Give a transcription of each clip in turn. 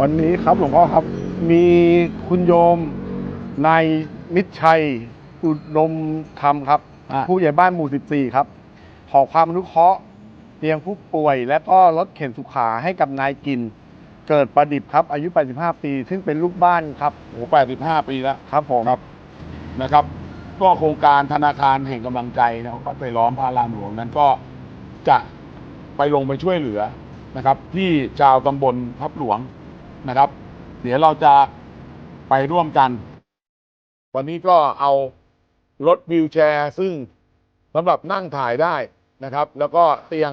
วันนี้ครับหลวงพ่อครับ มีคุณโยมนายมิตรชัย อุดมธรรมครับ อะ ผู้ใหญ่บ้านหมู่ 14 ครับ ขอความอนุเคราะห์เตียงผู้ป่วย และก็รถเข็นสุขาให้กับนายกิน เกิดประดิษฐ์ครับ อายุ 85 ปี ซึ่งเป็นลูกบ้านครับ โอ้แปดสิบห้าปีแล้ว ครับผมครับ นะครับ ก็โครงการธนาคารแห่งกำลังใจนะครับก็ไปล้อมพระรามหลวงนั้นก็จะไปลงไปช่วยเหลือนะครับ ที่ชาวตำบลพับหลวง นะครับ เดี๋ยวเราจะไปร่วมกัน วันนี้ก็เอารถวิวแชร์ ซึ่งสำหรับนั่งถ่ายได้นะครับ แล้วก็เตียง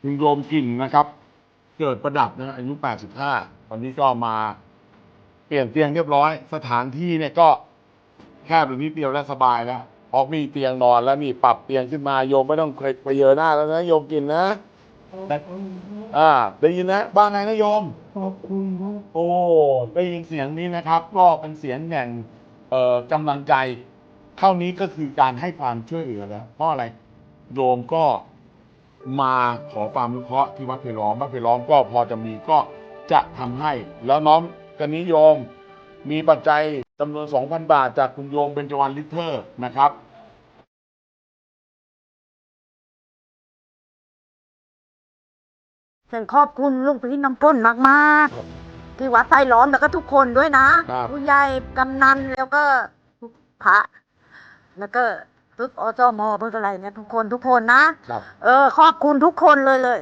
คุณโยมกินนะครับ เกิดประดับนะอายุ 85 ตอนนี้ก็มา เปลี่ยนเตียงเรียบร้อย สถานที่เนี่ยก็แคบหรือนิดเดียวและสบายแล้วเพราะมีเตียงนอนแล้วนี่ปรับเตียงขึ้นมาโยมไม่ต้องเคยไปเยอหน้าแล้วนะโยมกินนะได้อ่าได้ยินนะบ้างไงนะโยมขอบคุณครับโอ้ได้ยินเสียงนี้นะครับ ก็เป็นเสียงแห่งเอ่อกำลังใจเท่านี้ก็คือการให้ความช่วยเหลือแล้วเพราะอะไรโยมก็มาขอความอนุเคราะห์ที่วัดเพล้อมวัดเพล้อมก็พอจะมีก็จะทำให้แล้วน้อง กันนี้โยมมีปัจจัยจำนวน 2,000 บาท จากคุณโยมเป็นจวันลิเทอร์นะครับฉันขอบคุณลูกพี่น้ำพ้นมากๆ ที่วัดไทยล้อมแล้วก็ทุกคนด้วยนะครับผู้ใหญ่กำนันแล้วก็พระแล้วก็ทุกอสมเพื่ออะไรเนี่ยทุกคนทุกคนนะครับเออขอบคุณทุกคนเลยเลย